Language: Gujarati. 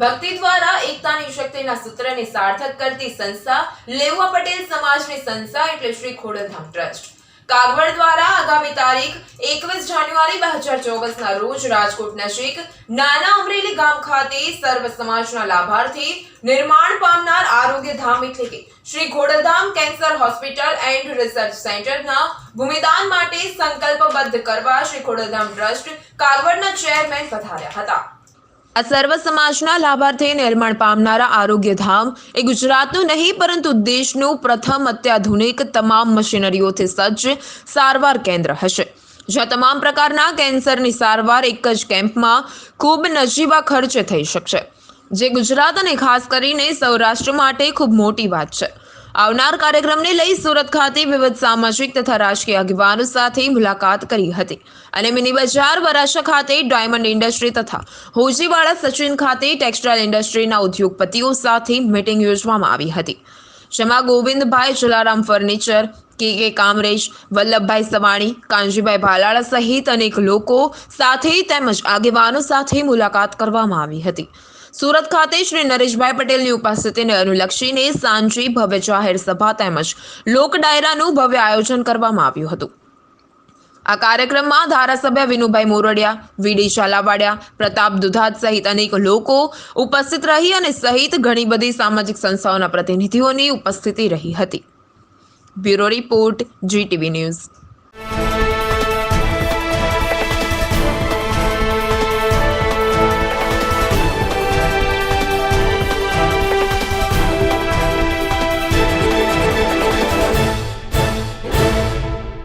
ભક્તિ દ્વારા એકતાની શક્તિના સૂત્રને સાર્થક કરતી સંસ્થા લેવા પટેલ સમાજની સંસ્થા એટલે શ્રી ખોડલધામ ટ્રસ્ટ. કાગવડ દ્વારા આગામી તારીખ એકવીસ જાન્યુઆરી બે હજાર ચોવીસના રોજ રાજકોટ નજીક નાના અમરેલી ગામ ખાતે સર્વ સમાજના લાભાર્થી નિર્માણ પામનાર આરોગ્ય ધામ એટલે કે Shri Khodaldham cancer hospital and research સેન્ટરના ભૂમિદાન માટે સંકલ્પબદ્ધ કરવા શ્રી ખોડલધામ ટ્રસ્ટ કાગવડના ચેરમેન પધાર્યા હતા. આ સર્વ સમાજના લાભાર્થી નિર્માણ પામનારા આરોગ્ય ધામ. એ ગુજરાતનું નહીં, પરંતુ દેશનું પ્રથમ અત્યાધુનિક તમામ મશીનરીઓથી સજ્જ સારવાર કેન્દ્ર હશે. જ્યાં તમામ પ્રકારના કેન્સરની સારવાર એક જ કેમ્પમાં ખૂબ નજીવા ખર્ચે થઈ શકશે. જે ગુજરાત અને ખાસ કરીને સૌરાષ્ટ્ર માટે ખૂબ મોટી વાત છે. આવનાર કાર્યક્રમને લઈ સુરત ખાતે વિવિધ સામાજિક તથા રાજકીય આગેવાનો સાથે મુલાકાત કરી હતી. અને મિની બજાર વરાછા ખાતે ડાયમંડ ઇન્ડસ્ટ્રી તથા હોજીવાડા સચિન ખાતે ટેક્સટાઇલ ઇન્ડસ્ટ્રીના ઉદ્યોગપતિઓ સાથે મીટિંગ યોજવામાં આવી હતી. જેમાં ગોવિંદભાઈ જલારામ ફર્નિચર, કે કે કામરેજ, વલ્લભભાઈ સવાણી કાંજીભાઈ ભાલાળા સહિત અનેક લોકો સાથે તેમજ આગેવાનો સાથે મુલાકાત કરવામાં આવી હતી. સુરત ખાતે શ્રી નરેશભાઈ પટેલની ઉપસ્થિતિને અનુલક્ષીને સાંજે ભવ્ય જાહેર સભા તેમજ લોક ડાયરાનું ભવ્ય આયોજન કરવામાં આવ્યું હતું. આ કાર્યક્રમમાં ધારાસભ્ય વિનુભાઈ મોરડિયા, વીડી ઝાલાવાડિયા, પ્રતાપ દુધાત સહિત અનેક લોકો ઉપસ્થિત રહી અને સહિત ઘણી બધી સામાજિક સંસ્થાઓના પ્રતિનિધિઓની ઉપસ્થિતિ રહી હતી. Bureau report GTV news.